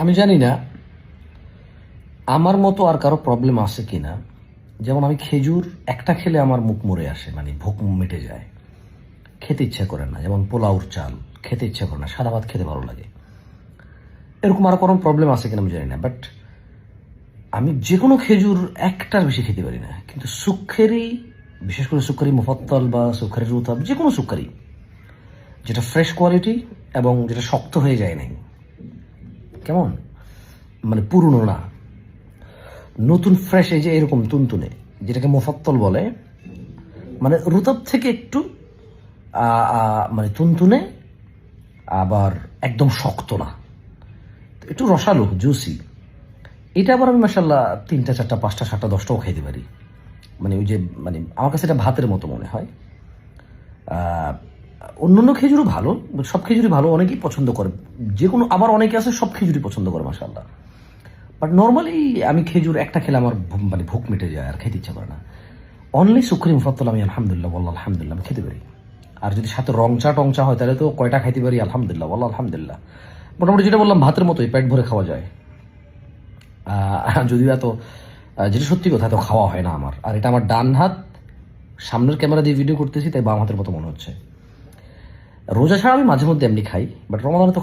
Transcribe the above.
আমি জানি না, আমার মতো আর কারও প্রবলেম আছে কি না যেমন আমি খেজুর, একটা খেলে আমার মুখ মরে আসে মানে ভোক মেটে যায়। খেতে ইচ্ছা করে না, যেমন পোলাওর চাল, খেতে ইচ্ছা করে না, সাদা ভাত খেতে ভালো লাগে। এরকম আর কোনো প্রবলেম আছে কিনা আমি জানি না বাট আমি যে কোনো খেজুর একটার বেশি খেতে পারি না। কিন্তু সুখেরই, বিশেষ করে সুখারি মুফত্তল বা সুখারি রুতাব যে কোনো সুখারি যেটা ফ্রেশ কোয়ালিটি এবং যেটা শক্ত হয়ে যায় নাই। কেমন? মানে পুরনো না। নতুন ফ্রেশ এই যে এরকম তুনতুনে, যেটাকে মোফাত্তল বলে মানে রুতাব থেকে একটু মানে তুনতুনে, আবার একদম শক্ত না। একটু রসালো জুসি এটা আবার আমি মাসাল্লাহ তিনটা, চারটা, পাঁচটা, সাতটা, দশটাও খাইতে পারি। মানে ওই যে মানে আমার কাছে এটা ভাতের মতো মনে হয়। আহ, অন্য খেজুরও ভালো সব খেজুরই ভালো অনেকেই পছন্দ করে। যে কোনো আবার অনেকে আছে সব খেজুরই পছন্দ করে মাসাল্লাহ বাট নর্মালি আমি খেজুর একটা খেলে আমার মানে ভুক মিটে যায় আর খেতে ইচ্ছা করে না। অনলি সুক্রি মুফাত্তল আমি আলহামদুলিল্লাহ বল্লা আলহামদুলিল্লাহ আমি খেতে পারি। আর যদি সাথে রংচা টংচা হয় তাহলে তো কয়টা খাইতে পারি আলহামদুলিল্লাহ বল্লা আলহামদুলিল্লাহ। মোটামুটি যেটা বললাম ভাতের মতোই পেট ভরে খাওয়া যায়। যদিও এত যেটা সত্যি কথা এত খাওয়া হয় না আমার। আর এটা আমার ডান হাত সামনের ক্যামেরা দিয়ে ভিডিও করতেছি তাই বাম হাতের মতো মনে হচ্ছে। রোজা ছাড়া আমি মাঝে মধ্যে এমনি খাই বাট রমাদানে তো